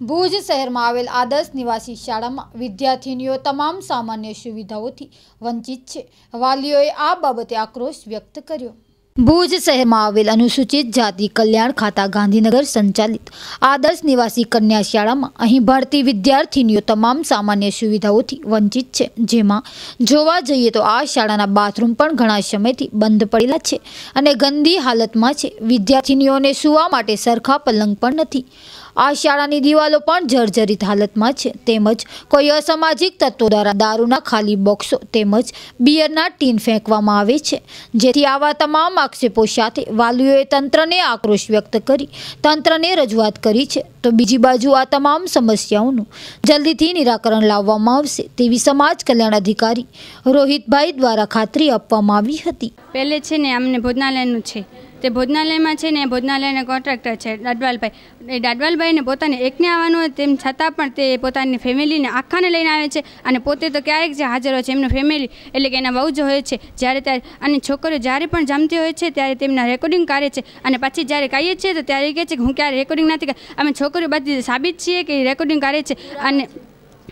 ભુજ શહેરમાં આવેલ આદર્શ નિવાસી શાળામાં વિદ્યાર્થીનીઓ તમામ સામાન્ય સુવિધાઓથી વંચિત છે. વાલીઓએ આ બાબતે આક્રોશ વ્યક્ત કર્યો. ભુજ શહેરમાં આવેલ અનુસૂચિત જાતિ કલ્યાણ ખાતા ગાંધીનગર સંચાલિત આદર્શ નિવાસી કન્યા શાળામાં અહીં ભણતી વિદ્યાર્થીનીઓ તમામ સામાન્ય સુવિધાઓથી વંચિત છે. જેમાં જોવા જઈએ તો આ શાળાના બાથરૂમ પણ ઘણા સમયથી બંધ પડેલા છે અને ગંદી હાલતમાં છે. વિદ્યાર્થીનીઓને સૂવા માટે સરખા પલંગ પણ નથી. આ શાળાની દિવાલો પણ જર્જરિત હાલતમાં છે. તેમજ કોઈ અસામાજિક તત્વો દ્વારા દારૂના ખાલી બોક્સો તેમજ બિયરના ટીન ફેંકવામાં આવે છે. જેથી આવા તમામ આક્ષેપો સાથે વાલીઓએ તંત્રને આક્રોશ વ્યક્ત કરી, તંત્રને રજૂઆત કરી છે. તો બીજી બાજુ આ તમામ સમસ્યાઓનું જલ્દીથી નિરાકરણ લાવવામાં આવશે તેવી સમાજ કલ્યાણ અધિકારી રોહિતભાઈ દ્વારા ખાતરી આપવામાં આવી હતી. પહેલે છે ને અમને ભોજનાલયનું છે. તે ભોજનાલયમાં છે ને ભોજનાલયના કોન્ટ્રાક્ટર છે દાડવાલભાઈ એ દાડવાલભાઈને પોતાને એકને આવવાનું હોય તેમ છતાં પણ તે પોતાની ફેમિલીને આખાને લઈને આવે છે અને પોતે તો ક્યારેક જે હાજર હોય છે એમનું ફેમિલી એટલે કે એના બહુ જ હોય છે. જ્યારે ત્યારે અને છોકરીઓ જ્યારે પણ જમતી હોય છે ત્યારે તેમના રેકોર્ડિંગ કરે છે અને પછી જ્યારે કહીએ છીએ તો ત્યારે કહે છે કે હું ક્યારે રેકોર્ડિંગ નથી અમે છોકરીઓ બધી સાબિત છીએ કે રેકોર્ડિંગ કરે છે અને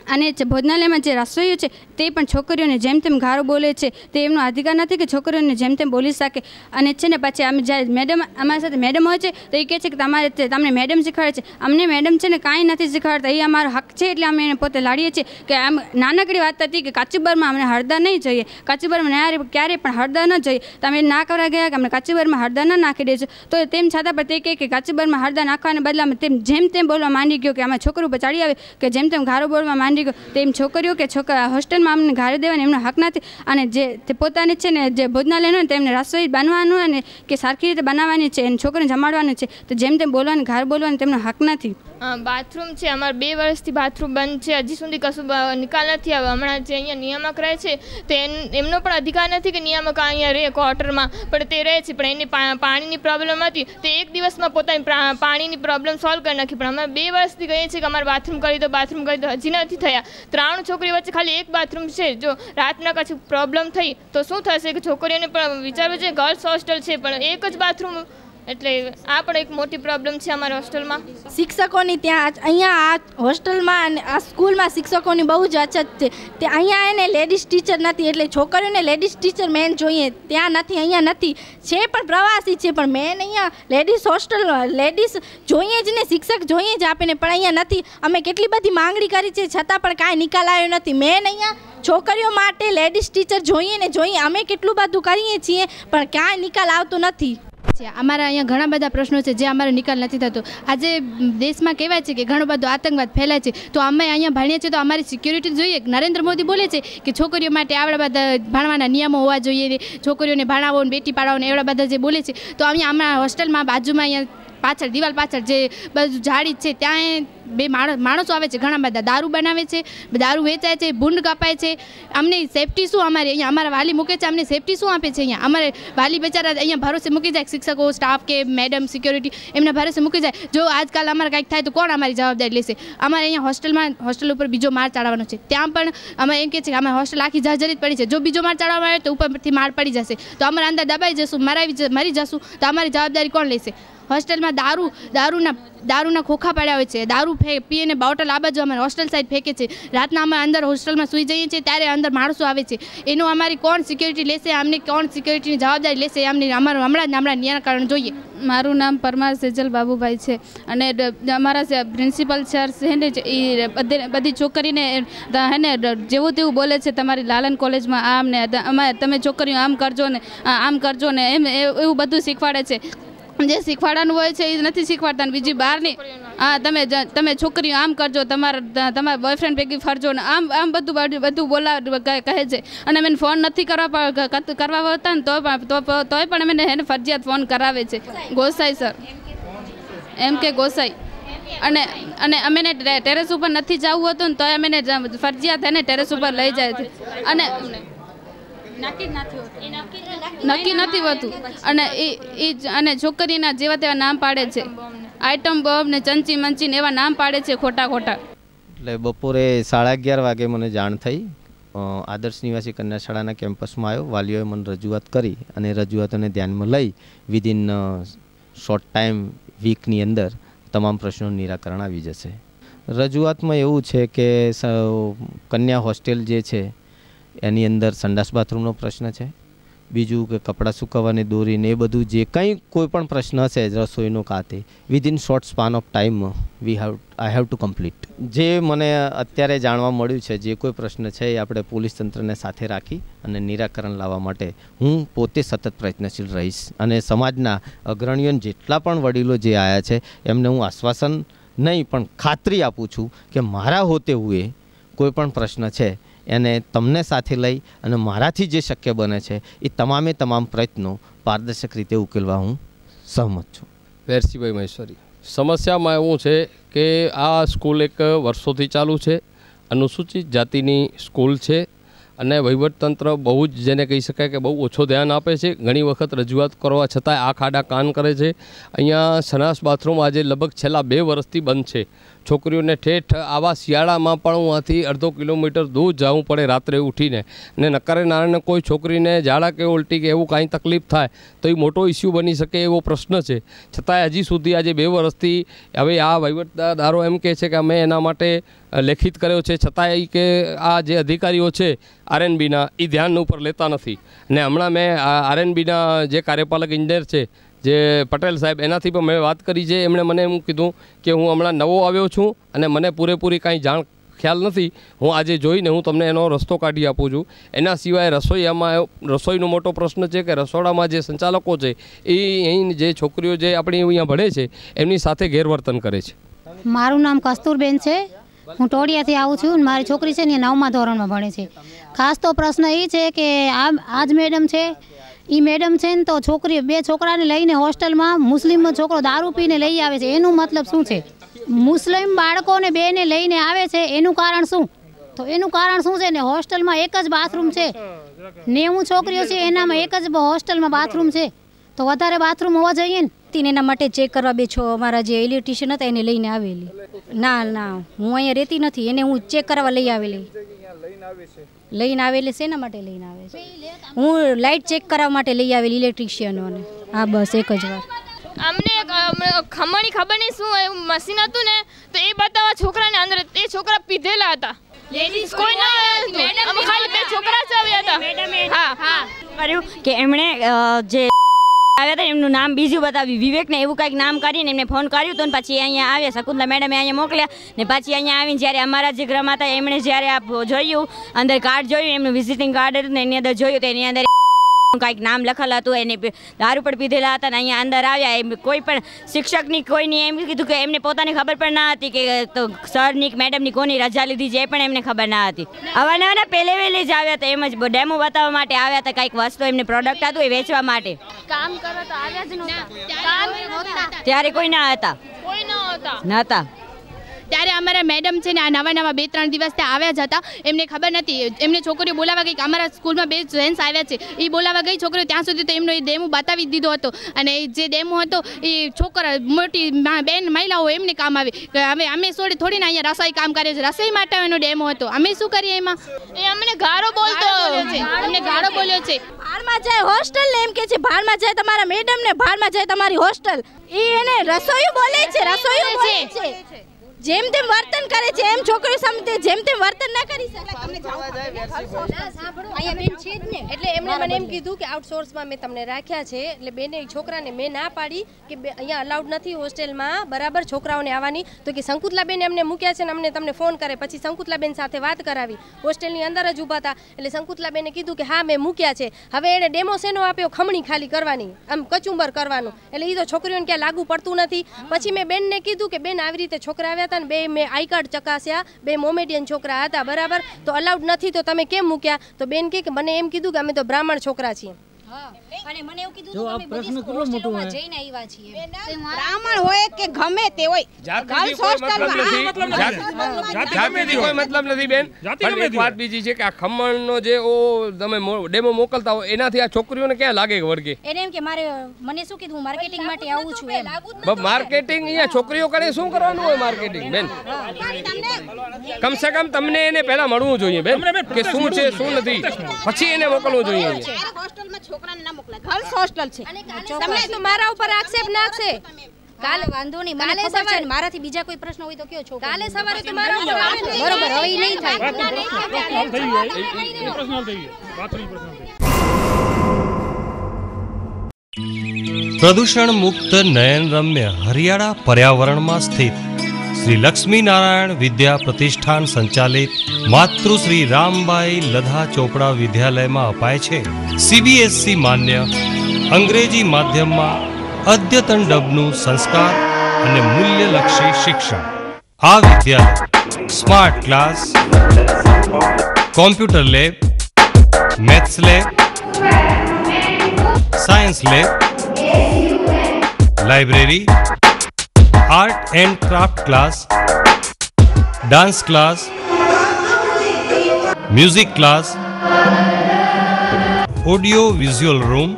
અને ભોજનાલયમાં જે રસોઈઓ છે, તે પણ છોકરીઓને જેમ તેમ ગારો બોલે છે, તે એમનો અધિકાર નથી કે છોકરીઓને જેમ તેમ બોલી શકે. અને છે ને પછી અમે જ્યારે મેડમ, અમારી સાથે મેડમ હોય છે, તો એ કહે છે કે તમારે તમને મેડમ શીખવાડે છે. અમને મેડમ છે ને કાંઈ નથી શીખવાડતા. એ અમારો હક છે એટલે અમે એને પોતે લાડીએ છીએ કે આમ નાનકડી વાત હતી કે કાચુબરમાં અમને હળદર નહીં જોઈએ. કાચુબરમાં ના ક્યારેય પણ હળદર ન જોઈએ. તમે ના કરવા ગયા કે અમને કાચુબરમાં હળદર ન નાખી દેજો. તો તેમ છતાં પણ તે કહે કે કાચુબરમાં હળદર નાખવાને બદલામાં તેમ, જેમ તેમ બોલવા માંડી ગયો કે આમાં છોકરું પર ચડી આવે કે જેમ તેમ ગારો બોલવા માંડી ગયો તેમ છોકરીઓ કે છોકરા હોસ્ટેલમાં અમને ગાળી દેવાની એમનો હક નથી. અને જે તે પોતાની છે ને, જે ભોજનાલયનું હોય તેમને રસોઈ બનવાનું અને કે સરખી રીતે બનાવવાની છે અને છોકરીને જમાડવાનું છે. તો જેમ તેમ બોલવાની, ઘાર બોલવાનું તેમનો હક નથી. બાથરૂમ છે. અમારે બે વર્ષથી બાથરૂમ બંધ છે. હજી સુધી કશું નિકાલ નથી આવ્યો. હમણાં જે અહીંયા નિયામક રહે છે, તે એમનો પણ અધિકાર નથી કે નિયામક અહીંયા રહે ક્વાર્ટરમાં. પણ તે રહે છે. પણ એની પાણીની પ્રોબ્લેમ હતી. તે એક દિવસમાં પોતાની પાણીની પ્રોબ્લેમ સોલ્વ કરી નાખી. પણ અમે બે વર્ષથી કહીએ છીએ કે અમારે બાથરૂમ કરી દો, બાથરૂમ કરી દો. હજી નથી થયા. ત્રણ છોકરી વચ્ચે ખાલી એક બાથરૂમ છે. જો રાતના કશું પ્રોબ્લેમ થઈ તો શું થશે? કે છોકરીઓને પણ વિચારવું છે ગર્લ્સ હોસ્ટેલ છે, પણ એક જ બાથરૂમ એટલે આ પણ એક મોટી પ્રોબ્લેમ છે અમારા હોસ્ટેલમાં શિક્ષકોની ત્યાં અહીંયા આ હોસ્ટેલમાં અને આ સ્કૂલમાં શિક્ષકોની બહુ જ અછત છે. તે અહીંયા એને લેડીઝ ટીચર નથી, એટલે છોકરીઓને લેડીઝ ટીચર મેન જોઈએ. ત્યાં નથી, અહીંયા નથી. છે પણ પ્રવાસી છે, પણ મેન અહીંયા લેડીઝ હોસ્ટેલ લેડીઝ જોઈએ જ ને, શિક્ષક જોઈએ જ આપીને, પણ અહીંયા નથી. અમે કેટલી બધી માંગણી કરી છે, છતાં પણ કાંઈ નિકાલ આવ્યો નથી. મેન અહીંયા છોકરીઓ માટે લેડીઝ ટીચર જોઈએ ને જોઈએ. અમે કેટલું બધું કરીએ છીએ, પણ ક્યાંય નિકાલ આવતો નથી. છે. અમારા અહીંયા ઘણા બધા પ્રશ્નો છે જે અમારો નિકાલ નથી થતો. આજે દેશમાં કહેવાય છે કે ઘણો બધો આતંકવાદ ફેલાય છે. તો અમે અહીંયા ભણીએ છીએ તો અમારી સિક્યુરિટી જોઈએ. નરેન્દ્ર મોદી બોલે છે કે છોકરીઓ માટે આવડા બધા ભણવાના નિયમો હોવા જોઈએ. છોકરીઓને ભણાવો બેટી પાડાવો ને એવડા બધા જે બોલે છે. તો અહીંયા અમારા હોસ્ટેલમાં બાજુમાં અહીંયા પાછળ, દિવાલ પાછળ જે બધું ઝાડી છે ત્યાં બે માણસ આવે છે, ઘણા બધા દારૂ બનાવે છે, દારૂ વેચાય છે, ભૂંડ કપાય છે. અમને સેફટી શું અમારે? અહીંયા અમારા વાલી મૂકે છે, અમને સેફટી શું આપે છે અહીંયા? અમારે વાલી બિચારા અહીંયા ભરોસે મૂકી જાય, શિક્ષકો સ્ટાફ કે મેડમ સિક્યોરિટી એમના ભરોસે મૂકી જાય. જો આજકાલ અમારે કાંઈક થાય તો કોણ અમારી જવાબદારી લેશે? અમારે અહીંયા હોસ્ટેલમાં, હોસ્ટેલ ઉપર બીજો માર ચડાવવાનો છે. ત્યાં પણ અમે એમ કહે છે કે અમારે હોસ્ટેલ આખી જર્જરિત પડી છે. જો બીજો માર ચડાવવામાં આવે તો ઉપરથી માર પડી જશે. તો અમારા અંદર દબાઈ જશું, મરાવી મરી જશું, તો અમારી જવાબદારી કોણ લેશે? હોસ્ટેલમાં દારૂ, દારૂના દારૂના ખોખા પડ્યા હોય છે. દારૂ પીને બોટલ આ બાજુ અમારે હોસ્ટેલ સાઈડ ફેંકે છે. રાતના અમે અંદર હોસ્ટેલમાં સૂઈ જઈએ છીએ ત્યારે અંદર માણસો આવે છે. એનું અમારી કોણ સિક્યુરિટી લેશે? અમને કોણ સિક્યુરિટીની જવાબદારી લેશે? અમને અમારું હમણાં જ હમણાં નિરાકરણ જોઈએ. મારું નામ પરમાર સેજલ બાબુભાઈ છે. અને અમારા પ્રિન્સિપલ સર છે ને એ બધી છોકરીને હે ને જેવું તેવું બોલે છે તમારી લાલન કોલેજમાં આમ ને અમારે તમે છોકરીઓ આમ કરજો ને આમ કરજો ને, એમ એવું બધું શીખવાડે છે. જે શીખવાડવાનું હોય છે એ નથી શીખવાડતા બીજી બહારની, હા, તમે તમે છોકરીઓ આમ કરજો, તમારા તમારા બોયફ્રેન્ડ ભેગી ફરજો ને આમ આમ બધું બધું બોલાવ કહે છે. અને મેં ફોન નથી કરવા કરવા હોતા ને તો પણ તોય પણ મને એને ફરજિયાત ફોન કરાવે છે. ગોસાઈ સર. એમ કે ગોસાઈ. અને અને અમેને ટેરેસ ઉપર નથી જવું હતું ને તોય અમે જ- ફરજિયાત એને ટેરેસ ઉપર લઈ જાય છે. અને નક્કી નથી હોતું. અને એ એ જ- અને છોકરીના જેવા તેવા નામ પાડે છે. આઈટમ બોમ્બ ને. ચંચી મંચી ને એવા નામ પાડે છે ખોટા ખોટા. એટલે બપોરે સાડા અગિયાર વાગે મને જાણ થઈ. આદર્શ નિવાસી કન્યા શાળાના કેમ્પસમાં આવ્યો. વાલીઓએ મને રજૂઆત કરી અને રજૂઆતોને ધ્યાનમાં લઈ વિધિન શોર્ટ ટાઈમ વીકની અંદર તમામ પ્રશ્નોનું નિરાકરણ આવી જશે. રજૂઆતમાં એવું છે કે કન્યા હોસ્ટેલ જે છે એની અંદર સંડાસ બાથરૂમનો પ્રશ્ન છે. બીજું કે કપડાં સુકવવાની દોરીને એ બધું જે કંઈ કોઈ પણ પ્રશ્ન હશે રસોઈનો કાતે within short span of time we have I have to complete જે મને અત્યારે જાણવા મળ્યું છે, જે કોઈ પ્રશ્ન છે, એ આપણે પોલીસ તંત્રને સાથે રાખી અને નિરાકરણ લાવવા માટે હું પોતે સતત પ્રયત્નશીલ રહીશ. અને સમાજના અગ્રણીઓ જેટલા પણ વડીલો જે આવ્યા છે, એમને હું આશ્વાસન નહીં પણ ખાતરી આપું છું કે મારા હોતે હુએ કોઈ પણ પ્રશ્ન છે એને તમને સાથે લઈ અને મારાથી જે શક્ય બને છે, એ તમામે તમામ પ્રયત્નો પારદર્શક રીતે ઉકેલવા હું સહમત છું. વેરસીભાઈ મહેશ્વરી, સમસ્યામાં એવું છે કે આ સ્કૂલ એક વર્ષોથી ચાલુ છે, અનુસૂચિત જાતિની સ્કૂલ છે અને વહીવટતંત્ર બહુ જ જેને કહી શકાય કે બહુ ઓછો ધ્યાન આપે છે, ઘણી વખત રજૂઆત કરવા છતાંય આ ખાડા કાન કરે છે. અહીંયા સનાસ બાથરૂમ આજે લગભગ છેલ્લા બે વર્ષથી બંધ છે. છોકરીઓને ઠેઠ આવા શિયાળામાં પણ હું આથી અડધો કિલોમીટર દૂર જવું પડે રાત્રે ઉઠીને. ને નકારે નારાયણ કોઈ છોકરીને ઝાડા કે ઉલટી કે એવું કાંઈ તકલીફ થાય, તો એ મોટો ઇસ્યુ બની શકે એવો પ્રશ્ન છે. છતાંય હજી સુધી આજે બે વર્ષથી હવે આ વહીવટદારો એમ કહે છે કે અમે એના માટે લેખિત કર્યો છે. છતાંય કે આ જે અધિકારીઓ છે, આરએનબીના, એ ધ્યાન ઉપર લેતા નથી. ને હમણાં મેં આરએનબીના જે કાર્યપાલક ઇન્જિનિયર છે જે પટેલ સાહેબ, એનાથી પણ મેં વાત કરી છે. એમણે મને એમ કીધું કે હું હમણાં નવો આવ્યો છું અને મને પૂરેપૂરી કાંઈ જાણ ખ્યાલ નથી. હું આજે જોઈને હું તમને એનો રસ્તો કાઢી આપું છું. એના સિવાય રસોઈયામાં રસોઈનો મોટો પ્રશ્ન છે કે રસોડામાં જે સંચાલકો છે, એ અહીં જે છોકરીઓ જે આપણી અહીંયા ભણે છે, એમની સાથે ગેરવર્તન કરે છે. મારું નામ કસ્તુરબેન છે. હું ટોળિયાથી આવું છું મારી છોકરી છે ને નવમા ધોરણમાં ભણે છે. ખાસ તો પ્રશ્ન એ છે કે આ આજ મેડમ છે એ મેડમ છે ને તો છોકરી બે છોકરાને લઈને હોસ્ટેલમાં મુસ્લિમ છોકરો દારૂ પીને લઈ આવે છે. એનું મતલબ શું છે? મુસ્લિમ બાળકોને બેને લઈને આવે છે, એનું કારણ શું? તો એનું કારણ શું છે ને હોસ્ટેલમાં એક જ બાથરૂમ છે. નેવું છોકરીઓ છે, એનામાં એક જ હોસ્ટેલમાં બાથરૂમ છે. તો વધારે બાથરૂમ હોવા જોઈએ ને? હતી ને એના માટે ચેક કરવા બે છો. અમારા જે ઇલેક્ટ્રિશિયન હતા એને લઈને આવેલી. ના ના હું અહીંયા રહેતી નથી. એને હું ચેક કરવા લઈ આવેલી. લઈને આવેલી શેના માટે લઈને આવે છે. હું લાઇટ ચેક કરવા માટે લઈ આવેલી ઇલેક્ટ્રિશિયનોને હા બસ એક જ વાર અમને ખમણી ખબર નહીં શું એવું મશીન હતું ને તો એ બતાવવા છોકરાને અંદર એ છોકરા પીધેલા હતા. કોઈ ના આવ્યા હતું. અમે ખાલી બે છોકરા જ આવ્યા હતા. હા. હા. કર્યું કે એમણે જે આવ્યા હતા, એમનું નામ બીજું બતાવ્યું. વિવેકને એવું કંઈક નામ કરીને એમને ફોન કર્યું હતું ને પછી અહીંયા આવ્યા. શકુંતલા મેડમે અહીંયા મોકલ્યા ને પાછી અહીંયા આવીને જ્યારે અમારા જે ગ્રામ હતા એમણે જ્યારે આ જોયું, અંદર કાર્ડ જોયું, એમનું વિઝિટિંગ કાર્ડ હતું ને એની અંદર જોયું તો એની અંદર કાંઈક નામ લખેલ હતું એને દારૂ પણ પીધેલા હતા અને અહીંયા અંદર આવ્યા. એમ કોઈ પણ શિક્ષકની કોઈની એમ કીધું કે એમને પોતાની ખબર પણ ના હતી કે તો સરની કે મેડમની કોની રજા લીધી છે એ પણ એમને ખબર ના હતી. અવારનવાર પહેલે વહેલે જ આવ્યા હતા એમ જ ડેમો બતાવવા માટે આવ્યા હતા કંઈક વસ્તુ એમને પ્રોડક્ટ હતું એ વેચવા માટે. કામ કરો તો આવ્યા જ નહોતા. ત્યારે કોઈ ના હતા. કોઈ ન હતા. નહોતા ત્યારે અમારા મેડમ છે ને આ નવા નવા બે ત્રણ દિવસ ત્યાં આવ્યા જ હતા. એમને ખબર નથી. એમને છોકરીઓ બોલાવા ગઈ કે અમારા સ્કૂલમાં બે જેન્ટ્સ આવ્યા છે. એ બોલાવા ગઈ છોકરીઓ ત્યાં સુધી તો એમનો એ ડેમો બતાવી દીધો હતો. અને જે ડેમો હતો એ છોકરા મોટી બેન મહિલાઓ એમને કામ આવે. કે અમે અમે સોડે થોડી ના અહીંયા રસોઈ કામ કરીએ છીએ. રસોઈ માટે એનો ડેમો હતો. અમે શું કરીએ એમાં? એ અમને ગારો બોલતો. છે. અમને ગારો બોલ્યો છે. ભાડમાં જાય હોસ્ટેલ ને એમ કે છે ભાડમાં જાય તમારા મેડમ ને ભાડમાં જાય તમારી હોસ્ટેલ એ એને રસોઈ બોલે છે રસોઈ બોલે છે. જેમ તેમ વર્તન કરે છે એમ છોકરીઓ સામે જેમ તેમ વર્તન ના કરી શકે. અહીંયા બેન છે જ ને. એટલે એમણે મને એમ કીધું કે આઉટસોર્સમાં મેં તમને રાખ્યા છે. એટલે બેને છોકરાને મેં ના પાડી કે બે અહીંયા અલાઉડ નથી હોસ્ટેલમાં. બરાબર છોકરાઓને આવવાની. તો કે શંકુતલાબેન એમને મૂક્યા છે ને અમને તમને ફોન કરે. પછી શંકુતલાબેન સાથે વાત કરાવી. હોસ્ટેલની અંદર જ ઊભા હતા. એટલે શંકુતલાબેને કીધું કે હા મેં મૂક્યા છે. હવે એણે ડેમો શેનો આપ્યો? ખમણી ખાલી કરવાની. આમ કચુંબર કરવાનું. એટલે એ તો છોકરીઓને ક્યાં લાગુ પડતું નથી. પછી મેં બેનને કીધું કે બેન આવી રીતે છોકરા આવ્યા હતા ને બે મેં આઈ કાર્ડ ચકાસ્યા, બે મોમેડિયન છોકરા હતા, બરાબર? તો અલાઉડ નથી, તો તમે કેમ મૂક્યા? તો બેન કે, મને એમ કીધું કે અમે તો બ્રાહ્મણ છોકરા છીએ. અને મને એવું કીધું જો આ પ્રશ્ન કેટલો મોટો હોય જઈને આવ્યા છીએ. બ્રાહ્મણ હોય કે ગમે તે હોય જાતિથી કોઈ મતલબ નથી. જાતિ- કોઈ મતલબ નથી બેન. પણ એક વાત બીજી છે કે આ ખમણનો જે ઓ તમે ડેમો મોકલતા હો એનાથી આ છોકરીઓને ક્યાં લાગે વર્ગે? એને એમ કે મારે મને શું કીધું? માર્કેટિંગ માટે આવું છું એમ. માર્કેટિંગ અહીંયા છોકરીઓ કરે શું કરવાનું હોય માર્કેટિંગ બેન? કમ સે કમ તમને એને પહેલા મળવું જોઈએ બેન કે શું છે શું નથી. પછી એને મોકલવું જોઈએ. હોસ્ટેલમાં છોકરાને ના મોકલા ગર્લ્સ હોસ્ટેલ છે. તમને તો મારા ઉપર આક્ષેપ નાખશે કાલે વાંધો નહીં કાલે ખબર છે મારાથી બીજા કોઈ પ્રશ્ન હોય તો કયો છો કાલે સવારે તમારો બરોબર હવે નહીં થાય. પ્રદૂષણ મુક્ત નયન રમ્ય હરિયાળા પર્યાવરણમાં સ્થિત શ્રી લક્ષ્મી નારાયણ વિદ્યા પ્રતિષ્ઠાન સંચાલિત માતૃશ્રી રામબાઈ લધા ચોપડા વિદ્યાલયમાં અપાય છે. સીબીએસસી માન્ય અંગ્રેજી માધ્યમમાં અદ્યતન ડબનું સંસ્કાર અને મૂલ્યલક્ષી શિક્ષણ. આ વિદ્યાલય smart class, computer lab maths lab science lab library art and craft class dance class music class audio visual room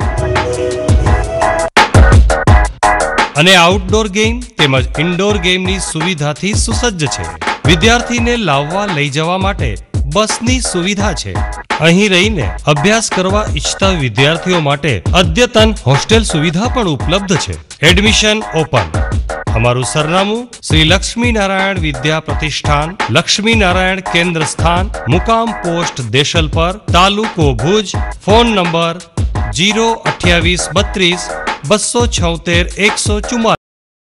અને આઉટડોર ગેમ તેમજ ઇન્ડોર ગેમની સુવિધાથી સુસજ્જ છે. વિદ્યાર્થીને લાવવા લઈ જવા માટે બસની સુવિધા છે. અહીં રહીને અભ્યાસ કરવા ઈચ્છતા વિદ્યાર્થીઓ માટે અદ્યતન હોસ્ટેલ સુવિધા પણ ઉપલબ્ધ છે. એડમિશન ઓપન हमारू सरनामु। श्री लक्ष्मी नारायण विद्या प्रतिष्ठान, लक्ष्मी नारायण केंद्र स्थान, मुकाम पोस्ट देशल पर, तालुको भुज, फ़ोन नंबर ज़ीरो अठावीस बत्तीस बसो छोतेर एक सौ चुम्बा